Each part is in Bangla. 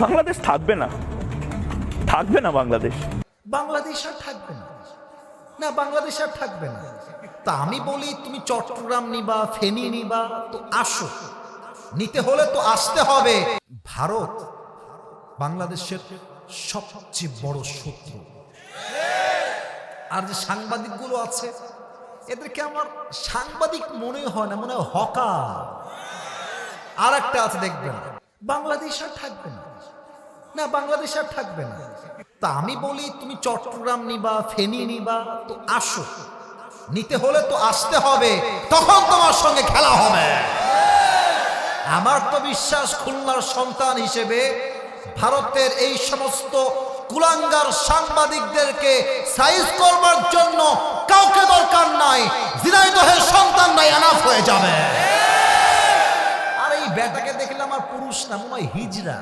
বাংলাদেশ থাকবে না। থাকবে না বাংলাদেশ। বাংলাদেশ আর থাকবে না। না, বাংলাদেশ আর থাকবে না। তা আমি বলি, তুমি চট্টগ্রাম নিবা, ফেনী নিবা, তো আসো। নিতে হলে তো আসতে হবে। ভারত বাংলাদেশের সবচেয়ে বড় শত্রু। আর যে সাংবাদিকগুলো আছে, এদেরকে আমার সাংবাদিক মনে হয় না, মনে হয় হকা আর একটা আছে, দেখবেন। বাংলাদেশ আর থাকবে না। না, বাংলাদেশ আর থাকবে না। তা আমি বলি, তুমি চট্টগ্রাম নিবা, ফেনী নিবা, তো আসো। নিতে হলে তো আসতে হবে, তখন তোমার সঙ্গে খেলা হবে। আমার তো বিশ্বাস, খুলনার সন্তান হিসেবে ভারতের এই সমস্ত কুলাঙ্গার সাংবাদিকদেরকে সাইজ করবার জন্য কাউকে দরকার নাই জিনাইদহের সন্তান নাই, এনাফ হয়ে যাবে। আর এই বেটাকে দেখলে আমার পুরুষ না হয় হিজরা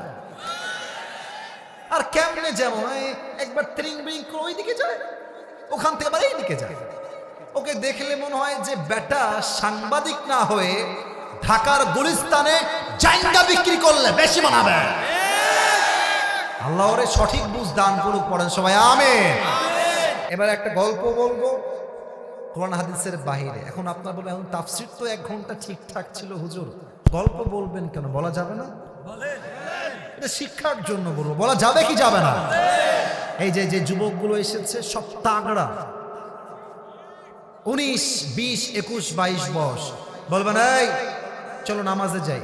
আর কেমনে যেমন একবার ত্রিং বিং করে ওই দিকে যায় ওখান থেকে আবার এই দিকে যায়। ওকে দেখলে মনে হয় যে বেটা সাংবাদিক না হয়ে ঢাকার গুলিস্তানে জাইঙ্গা বিক্রি করলে বেশি বানাবে। আল্লাহ ওরে সঠিক বুঝ দান করুক, পড়েন সবাই, আমেন। এবার একটা গল্প বলব। কোরআন হাদিসের বাহিরে। এখন আপনার বলে, এখন তাফসির তো এক ঘণ্টা ঠিকঠাক ছিল, হুজুর। গল্প বলবেন কেন? বলা যাবে না? এটা শিক্ষার জন্য বলব বলা যাবে কি যাবে না? এই যে যে যুবকগুলো এসেছে, সব তাগড়া। উনিশ, বিশ, একুশ, বাইশ বয়স। বলবেন এই, চলো নামাজে যাই।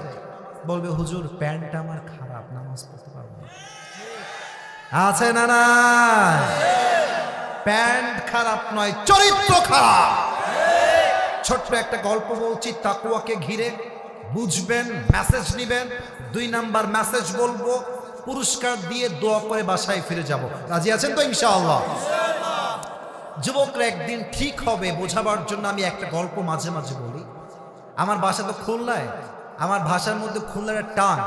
বলবে, হুজুর, প্যান্টটা আমার খারাপ, নামাজ পড়তে পারব না। আছে না না প্যান্ট খারাপ নয়, চরিত্র খারাপ। ছোট্ট একটা গল্প বলছি, তাকুয়াকে ঘিরে। বুঝবেন মেসেজ নিবেন, দুই নাম্বার মেসেজ বলব, পুরস্কার দিয়ে দোয়া করে বাসায় ফিরে যাব। রাজি আছেন তো ইনশাআল্লাহ? যুবকরা একদিন ঠিক হবে বোঝাবার জন্য আমি একটা গল্প মাঝে মাঝে বলি। আমার বাসা তো খুলনায়, আমার ভাষার মধ্যে খুলনার টান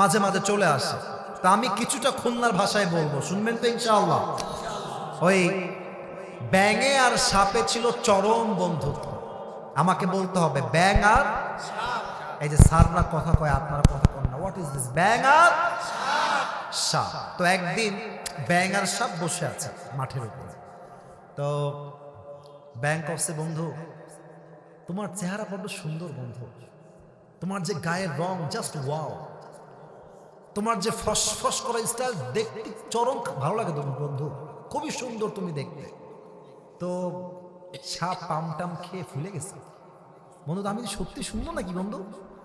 মাঝে মাঝে চলে আসে। তা আমি কিছুটা খুলনার ভাষায় বলব, শুনবেন তো ইনশাআল্লাহ? ওই ব্যাঙে আর সাপে ছিল চরম বন্ধুত্ব। আমাকে বলতে হবে, ব্যাঙ আর এই যে সাররা কথা কয়, আপনারা কথা কন না। হোয়াট ইজ দিস ব্যাং আর সাপ। তো একদিন ব্যাং আর সাপ বসে আছে মাঠের উপরে। তো ব্যাং কসে বন্ধু, তোমার চেহারা বড্ড সুন্দর, বন্ধু। তোমার যে গায়ের রং জাস্ট ওয়াও তোমার যে ফস ফস করা স্টাইল দেখতে চরম ভালো লাগে তোমার, বন্ধু। খুবই সুন্দর তুমি দেখতে। তো সাপ পাম টাম খেয়ে ফুলে গেছে। বন্ধু, আমি সত্যি সুন্দর নাকি, বন্ধু?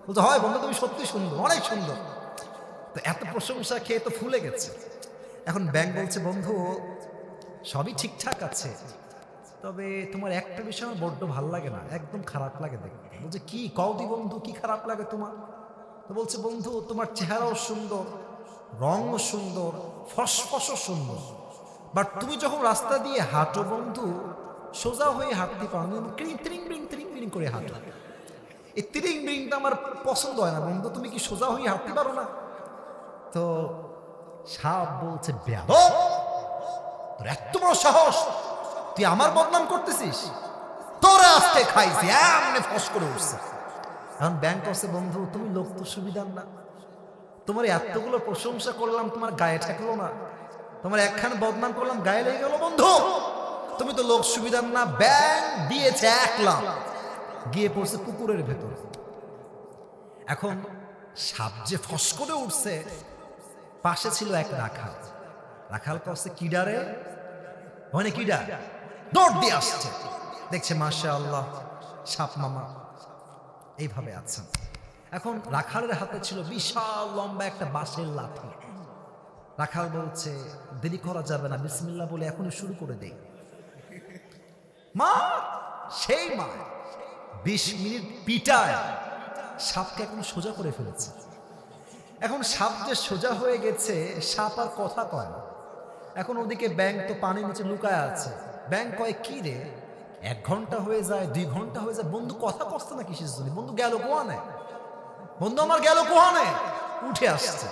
বলতো, হয় বন্ধু, তুমি সত্যি সুন্দর, অনেক সুন্দর। তো এত প্রশংসা খেয়ে তো ফুলে গেছে। এখন ব্যাংক বলছে, বন্ধু, সবই ঠিকঠাক আছে, তবে তোমার একটা বিষয় আমার বড্ড ভালো লাগে না, একদম খারাপ লাগে দেখতে। বলছে, কি? কওদি বন্ধু, কি খারাপ লাগে তোমার? তো বলছে, বন্ধু, তোমার চেহারাও সুন্দর, রঙও সুন্দর, ফসফসও সুন্দর। বাট তুমি যখন রাস্তা দিয়ে হাঁটো বন্ধু, সোজা হয়ে হাঁটতে পারো ক্রিং ত্রিং বিং ত্রিং করে হাঁটো। এই ত্রিং বিংটা আমার পছন্দ হয় না, বন্ধু, তুমি কি সোজা হয়ে হাঁটতে পারো না? তো সাপ বলছে বেয়াদ তোর এত বড় সাহস, তুই আমার বদনাম করতেছিস? তোরে আজকে খাইছি, এমনি ফস করে উঠছে। এখন ব্যাংক আছে বন্ধু, তুমি লোক তো সুবিধার না। তোমার এতগুলো প্রশংসা করলাম, তোমার গায়ে ঠেকলো না। তোমার একখান বদনাম করলাম, গায়ে লেগে গেল, বন্ধু। তুমি তো লোক সুবিধার না ব্যাংক দিয়েছে এক লাখ। গিয়ে পড়ছে পুকুরের ভেতর। এখন সাপ যে ফস করে উঠছে, পাশে ছিল এক রাখাল। রাখাল কছে কিডারে মানে কিডা দৌড় দিয়ে আসছে। দেখছে মাসা আল্লাহ সাপ মামা। এইভাবে আছেন। এখন রাখালের হাতে ছিল বিশাল লম্বা একটা বাঁশের লাঠি। রাখাল বলছে, দেরি করা যাবে না বিসমিল্লা বলে এখনই শুরু করে দেই মা, সেই মা। বিশ মিনিট পিটায়, সাপকে এখন সোজা করে ফেলেছে। এখন সাপ যে সোজা হয়ে গেছে, সাপ আর কথা কয় এখন ওদিকে ব্যাংক তো পানির নিচে লুকায় আছে। ব্যাংক কয়, কি রে? এক ঘণ্টা হয়ে যায়, দুই ঘণ্টা হয়ে যায়। বন্ধু কথা কষ্ট না কিসের জন্য? বন্ধু গেল কোয়ানে বন্ধু আমার গেল কোহানে? উঠে আসছে।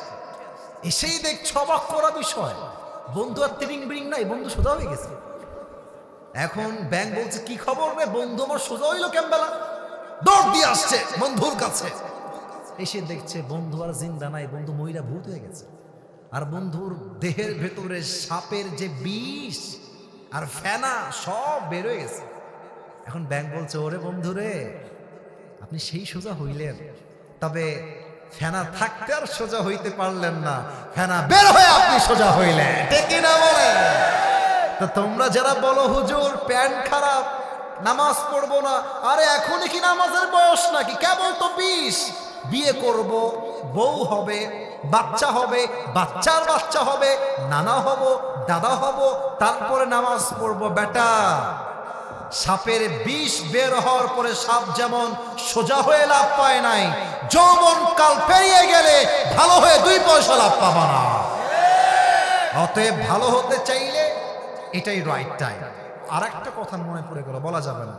এসেই দেখ অবাক করা বিষয়। বন্ধু আর তিরিং বিরিং নাই, বন্ধু সোজা হয়ে গেছে। এখন ব্যাংক বলছে, কি খবর রে বন্ধু? আমার সোজা হইল কেমবেলা দৌড় দিয়ে আসছে বন্ধুর কাছে। এসে দেখছে বন্ধু আর জিন্দা নাই, বন্ধু মহিলা ভূত হয়ে গেছে। আর বন্ধুর দেহের ভেতরে সাপের যে বিষ আর ফেনা সব বেরোয় গেছে। এখন ব্যাংক বলছে, ওরে বন্ধু রে, আপনি সেই সোজা হইলেন। তবে ফেনা থাকতে আর সোজা হইতে পারলেন না। ফেনা বের হয়ে আপনি সোজা হইলেন। ঠিক না বলে তো তোমরা যারা বলো, হুজুর, প্যান্ট খারাপ, নামাজ পড়ব না। আরে, এখনই কি নামাজের বয়স নাকি? কেবল তো বিষ বিয়ে করব, বউ হবে, বাচ্চা হবে, বাচ্চার বাচ্চা হবে, নানা হব, দাদা হব, তারপরে নামাজ পড়ব, বেটা। সাপের বিষ বের হওয়ার পরে সাপ যেমন সোজা হয়ে লাভ পায় নাই, যৌবন কাল পেরিয়ে গেলে ভালো হয়ে দুই পয়সা লাভ পাবা না। অতএব ভালো হতে চাইলে এটাই রাইট টাইম আর একটা কথা মনে পড়ে গেল, বলা যাবে না।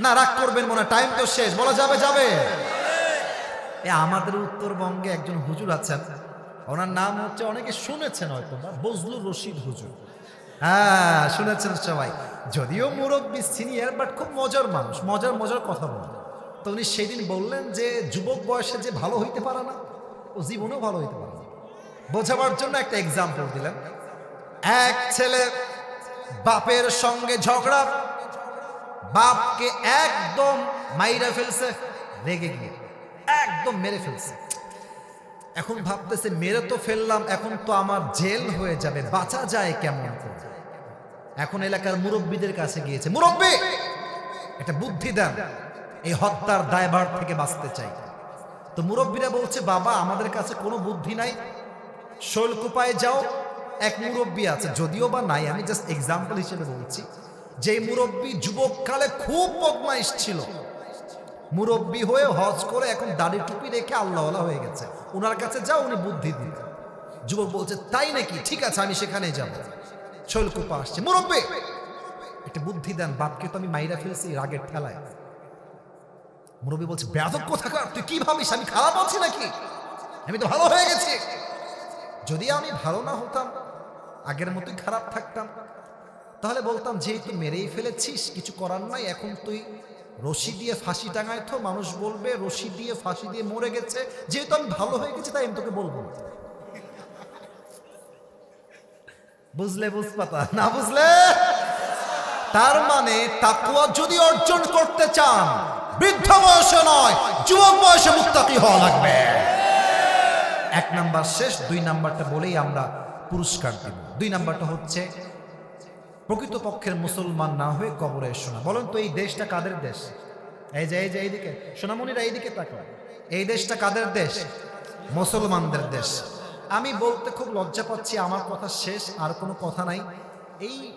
না, রাগ করবেন মনে টাইম তো শেষ, বলা যাবে যাবে। এ, আমাদের উত্তরবঙ্গে একজন হুজুর আছেন, ওনার নাম হচ্ছে, অনেকে শুনেছেন হয়তো বজলুর রশিদ হুজুর। হ্যাঁ শুনেছেন সবাই। যদিও মুরব্বী সিনিয়র বাট খুব মজার মানুষ, মজার মজার কথা বলেন তো উনি সেদিন বললেন যে, যুবক বয়সে যে ভালো হইতে পারে না, ও জীবনেও ভালো হইতে পারে না। বোঝাবার জন্য একটা এক্সাম্পল দিলেন। এক ছেলে বাপের সঙ্গে ঝগড়া, বাপকে একদম মাইরা ফেলছে, রেগে গিয়ে, একদম মেরে ফেলছে। এখন ভাবতেছে, মেরে তো ফেললাম, এখন তো আমার জেল হয়ে যাবে, বাঁচা যায় কেমন এখন এলাকার মুরব্বীদের কাছে গিয়েছে, মুরব্বী, একটা বুদ্ধি দেন, এই হত্যার দায়ভার থেকে বাঁচতে চাই। তো মুরব্বীরা বলছে, বাবা, আমাদের কাছে কোনো বুদ্ধি নাই, শৈলকুপায় যাও এক মুরব্বী আছে, যদিও বা নাই, আমি জাস্ট এক্সাম্পল হিসেবে বলছি। যে মুরব্বী যুবককালে খুব বদমাইশ ছিল। মুরব্বী হয়ে হজ করে এখন দাড়ি টুপি রেখে আল্লাহওয়ালা হয়ে গেছে। ওনার কাছে যাও, উনি বুদ্ধি দিবে। যুবক বলছে, তাই নাকি? ঠিক আছে, আমি সেখানে যাব। শৈলকুপা আসছে, মুরব্বী! একটা বুদ্ধি দেন, বাপকে তো আমি মাইরা ফেলছি রাগের ঠেলায়। মুরব্বী বলছে, বেয়াদব কোথাকার? তুই কি ভাবিস? আমি খারাপ আছি নাকি? আমি তো ভালো হয়ে গেছি। যদি আমি ভালো না হতাম আগের মতোই খারাপ থাকতাম। তাহলে বলতাম যেহেতু মেরেই ফেলেছিস, কিছু করার নাই, এখন তুই রশি দিয়ে ফাঁসি টাঙায় তো মানুষ বলবে, রশি দিয়ে ফাঁসি দিয়ে মরে গেছে, যেহেতু আমি ভালো হয়ে গেছি, তাই আমি তোকে বলব। বুঝলে বুঝপাতা? না বুঝলে? তার মানে তাকুয়া যদি অর্জন করতে চান, বৃদ্ধ বয়সে নয়, যুবক বয়সে মুক্তাকি হওয়া লাগবে। এক নাম্বার শেষ, দুই নাম্বারটা বলেই আমরা পুরস্কার দিব। দুই নাম্বারটা হচ্ছে, প্রকৃতপক্ষের মুসলমান না হয়ে কবরে শোনা বলেন তো, এই দেশটা কাদের দেশ? এই যে এই যে, এইদিকে। সোনামণিরা এইদিকে তাকাও। এই দেশটা কাদের দেশ? মুসলমানদের দেশ। আমি বলতে খুব লজ্জা পাচ্ছি, আমার কথা শেষ, আর কোনো কথা নাই। এই